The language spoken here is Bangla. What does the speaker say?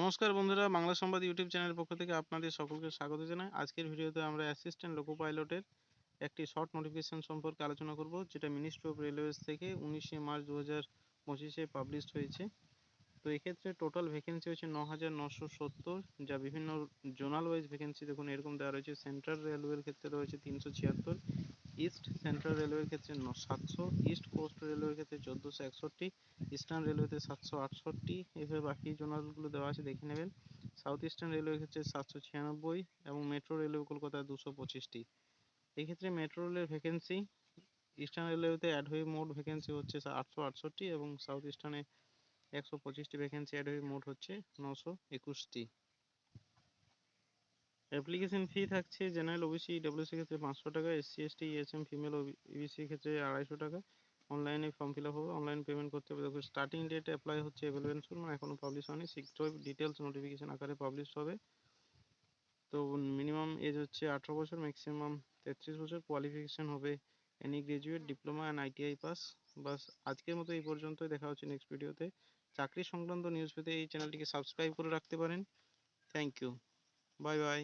নমস্কার বন্ধুরা, বাংলা সংবাদ ইউটিউব চ্যানেলের পক্ষ থেকে আপনাদের সকলকে স্বাগত জানাই। আজকের ভিডিওতে আমরা অ্যাসিস্ট্যান্ট লোকো পাইলটের একটি শর্ট নোটিফিকেশন সম্পর্কে আলোচনা করব, যেটা মিনিস্ট্রি অফ রেলওয়েজ থেকে উনিশে মার্চ দু হাজার পঁচিশে পাবলিশড হয়েছে। তো এক্ষেত্রে টোটাল ভ্যাকেন্সি হচ্ছে ন হাজার নশো সত্তর, যা বিভিন্ন জোনাল ওয়াইজ ভ্যাকেন্সি দেখুন এরকম দেওয়া রয়েছে। সেন্ট্রাল রেলওয়ের ক্ষেত্রে রয়েছে তিনশো ছিয়াত্তর ইস্ট সেন্ট্রাল রেলওয়ের ক্ষেত্রে সাতশো, ইস্ট কোস্ট রেলওয়ের ক্ষেত্রে চোদ্দোশো একষট্টি, ইস্টার্ন রেলওয়েতে সাতশো আটষট্টি, এভাবে বাকি জোনালগুলো দেওয়া আছে, দেখে নেবেন। সাউথ ইস্টার্ন রেলওয়ের ক্ষেত্রে সাতশো ছিয়ানব্বই এবং মেট্রো রেলওয়ে কলকাতায় দুশো পঁচিশটি। এক্ষেত্রে মেট্রো রেলের ভ্যাকেন্সি, ইস্টার্ন রেলওয়েতে অ্যাড হয়ে মোট ভ্যাকেন্সি হচ্ছে আটশো আটষট্টি এবং সাউথ ইস্টার্নে একশো পঁচিশটি ভ্যাকেন্সি অ্যাড হয়ে মোট হচ্ছে নশো একুশটি। অ্যাপ্লিকেশন ফি থাকছে জেনারেল ওবিসি ডব্লিউসি ক্ষেত্রে পাঁচশো টাকা SC ST ESM female OBC ক্ষেত্রে আড়াইশো টাকা। অনলাইনে ফর্ম ফিল আপ হবে অনলাইন পেমেন্ট করতে হবে। দেখো স্টার্টিং ডেট অ্যাপ্লাই হচ্ছে অ্যাভেলেবেল শুন এখনও পাবলিশ হয়নি। শীঘ্রই ডিটেলস নোটিফিকেশন আকারে পাবলিশ হবে। তো মিনিমাম এজ হচ্ছে আঠেরো বছর ম্যাক্সিমাম তেত্রিশ বছর। কোয়ালিফিকেশন হবে any graduate diploma and ITI pass বাস, আজকের মতো এই পর্যন্তই। দেখা হচ্ছে নেক্সট ভিডিওতে চাকরি সংক্রান্ত নিউজ পেতে এই চ্যানেলটিকে সাবস্ক্রাইব করে রাখতে পারেন। Thank you bye bye